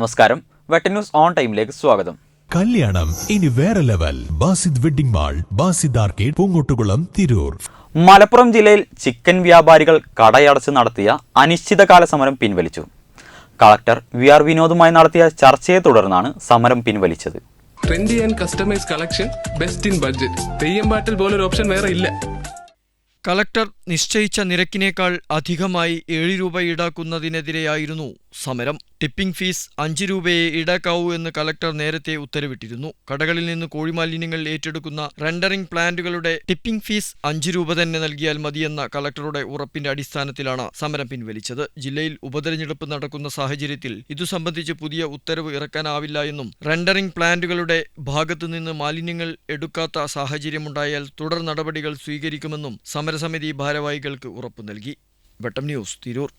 നമസ്കാരം. Vettan news on ടൈമിലേക്ക് സ്വാഗതം. കല്യാണം ഇനി വേറെ level. Basid wedding mall Basid arcade Poongottukulam Tirur. Malappuram ജില്ലയിൽ ചിക്കൻ വ്യാപാരികൾ കടയടച്ച് നടത്തിയ അനിശ്ചിതകാല സമരം പിൻവലിച്ചു. കളക്ടർ വി ആർ വിനോദുമായി നടത്തിയ ചർച്ചയെ തുടർന്നാണ് സമരം പിൻവലിച്ചത്. Trendy and customise collection best in budget Theyyam പാട്ടിൽ പോലൊരു ഓപ്ഷൻ വേറെ ഇല്ല. കളക്ടർ നിശ്ചയിച്ച നിരക്കിനേക്കാൾ അധികമായി ഏഴ് രൂപ ഈടാക്കുന്നതിനെതിരെയായിരുന്നു സമരം. ടിപ്പിംഗ് ഫീസ് അഞ്ച് രൂപയെ ഈടാക്കാവൂ എന്ന് കലക്ടർ നേരത്തെ ഉത്തരവിട്ടിരുന്നു. കടകളിൽ നിന്ന് കോഴിമാലിന്യങ്ങൾ ഏറ്റെടുക്കുന്ന റെൻഡറിംഗ് പ്ലാന്റുകളുടെ ടിപ്പിംഗ് ഫീസ് അഞ്ച് രൂപ തന്നെ നൽകിയാൽ മതിയെന്ന കലക്ടറുടെ ഉറപ്പിന്റെ അടിസ്ഥാനത്തിലാണ് സമരം പിൻവലിച്ചത്. ജില്ലയിൽ ഉപതെരഞ്ഞെടുപ്പ് നടക്കുന്ന സാഹചര്യത്തിൽ ഇതു സംബന്ധിച്ച് പുതിയ ഉത്തരവ് ഇറക്കാനാവില്ല എന്നും റെൻഡറിംഗ് പ്ലാന്റുകളുടെ ഭാഗത്തുനിന്ന് മാലിന്യങ്ങൾ എടുക്കാത്ത സാഹചര്യമുണ്ടായാൽ തുടർ നടപടികൾ സ്വീകരിക്കുമെന്നും സമരസമിതി ഭാരവാഹികൾക്ക് ഉറപ്പു നൽകി. വെട്ടം ന്യൂസ് തിരൂർ.